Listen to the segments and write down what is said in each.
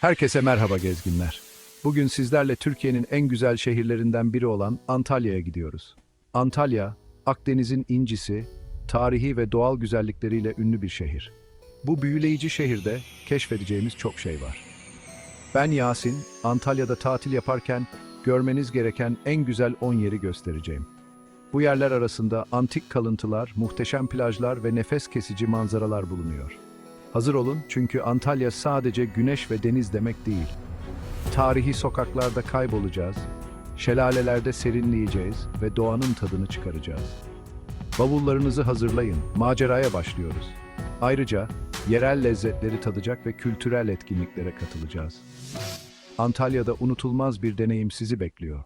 Herkese merhaba gezginler. Bugün sizlerle Türkiye'nin en güzel şehirlerinden biri olan Antalya'ya gidiyoruz. Antalya, Akdeniz'in incisi, tarihi ve doğal güzellikleriyle ünlü bir şehir. Bu büyüleyici şehirde keşfedeceğimiz çok şey var. Ben Yasin, Antalya'da tatil yaparken görmeniz gereken en güzel 10 yeri göstereceğim. Bu yerler arasında antik kalıntılar, muhteşem plajlar ve nefes kesici manzaralar bulunuyor. Hazır olun çünkü Antalya sadece güneş ve deniz demek değil. Tarihi sokaklarda kaybolacağız, şelalelerde serinleyeceğiz ve doğanın tadını çıkaracağız. Bavullarınızı hazırlayın, maceraya başlıyoruz. Ayrıca yerel lezzetleri tadacak ve kültürel etkinliklere katılacağız. Antalya'da unutulmaz bir deneyim sizi bekliyor.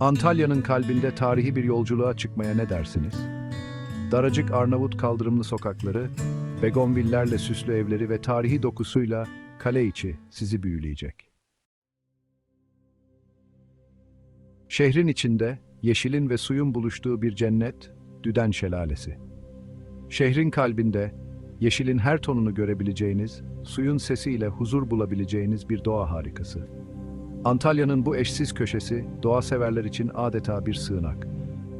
Antalya'nın kalbinde tarihi bir yolculuğa çıkmaya ne dersiniz? Daracık Arnavut kaldırımlı sokakları, begonvillerle süslü evleri ve tarihi dokusuyla kale içi sizi büyüleyecek. Şehrin içinde yeşilin ve suyun buluştuğu bir cennet, Düden Şelalesi. Şehrin kalbinde yeşilin her tonunu görebileceğiniz, suyun sesiyle huzur bulabileceğiniz bir doğa harikası. Antalya'nın bu eşsiz köşesi doğa severler için adeta bir sığınak.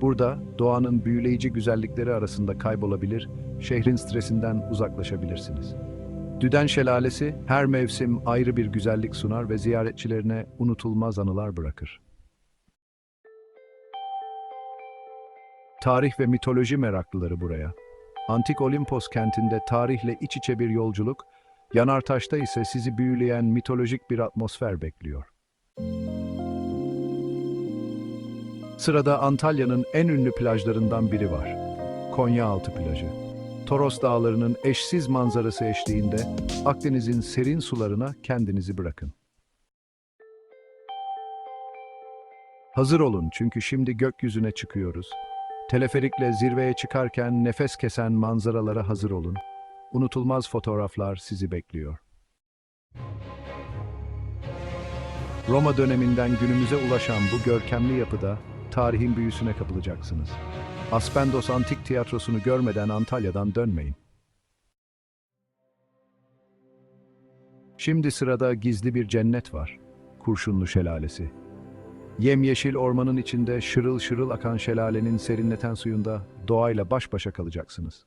Burada doğanın büyüleyici güzellikleri arasında kaybolabilir, şehrin stresinden uzaklaşabilirsiniz. Düden Şelalesi her mevsim ayrı bir güzellik sunar ve ziyaretçilerine unutulmaz anılar bırakır. Tarih ve mitoloji meraklıları buraya. Antik Olimpos kentinde tarihle iç içe bir yolculuk, Yanartaş'ta ise sizi büyüleyen mitolojik bir atmosfer bekliyor. Sırada Antalya'nın en ünlü plajlarından biri var. Konyaaltı plajı. Toros Dağları'nın eşsiz manzarası eşliğinde Akdeniz'in serin sularına kendinizi bırakın. Hazır olun çünkü şimdi gökyüzüne çıkıyoruz. Teleferikle zirveye çıkarken nefes kesen manzaralara hazır olun. Unutulmaz fotoğraflar sizi bekliyor. Roma döneminden günümüze ulaşan bu görkemli yapıda tarihin büyüsüne kapılacaksınız. Aspendos Antik Tiyatrosu'nu görmeden Antalya'dan dönmeyin. Şimdi sırada gizli bir cennet var. Kurşunlu Şelalesi. Yemyeşil ormanın içinde şırıl şırıl akan şelalenin serinleten suyunda doğayla baş başa kalacaksınız.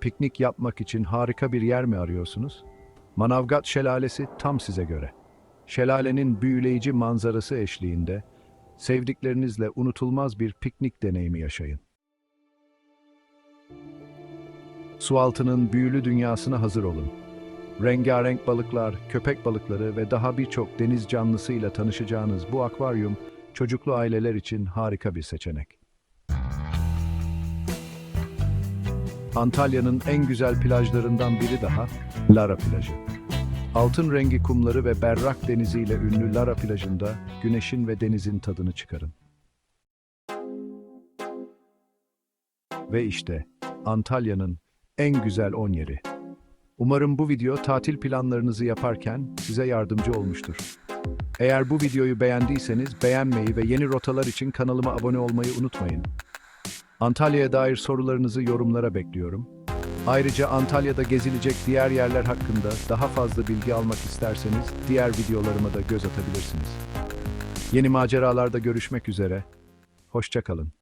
Piknik yapmak için harika bir yer mi arıyorsunuz? Manavgat Şelalesi tam size göre. Şelalenin büyüleyici manzarası eşliğinde sevdiklerinizle unutulmaz bir piknik deneyimi yaşayın. Sualtı'nın büyülü dünyasına hazır olun. Rengarenk balıklar, köpek balıkları ve daha birçok deniz canlısıyla tanışacağınız bu akvaryum çocuklu aileler için harika bir seçenek. Antalya'nın en güzel plajlarından biri daha Lara plajı. Altın rengi kumları ve berrak deniziyle ünlü Lara plajında güneşin ve denizin tadını çıkarın. Ve işte Antalya'nın en güzel 10 yeri. Umarım bu video tatil planlarınızı yaparken size yardımcı olmuştur. Eğer bu videoyu beğendiyseniz beğenmeyi ve yeni rotalar için kanalıma abone olmayı unutmayın. Antalya'ya dair sorularınızı yorumlara bekliyorum. Ayrıca Antalya'da gezilecek diğer yerler hakkında daha fazla bilgi almak isterseniz diğer videolarıma da göz atabilirsiniz. Yeni maceralarda görüşmek üzere. Hoşçakalın.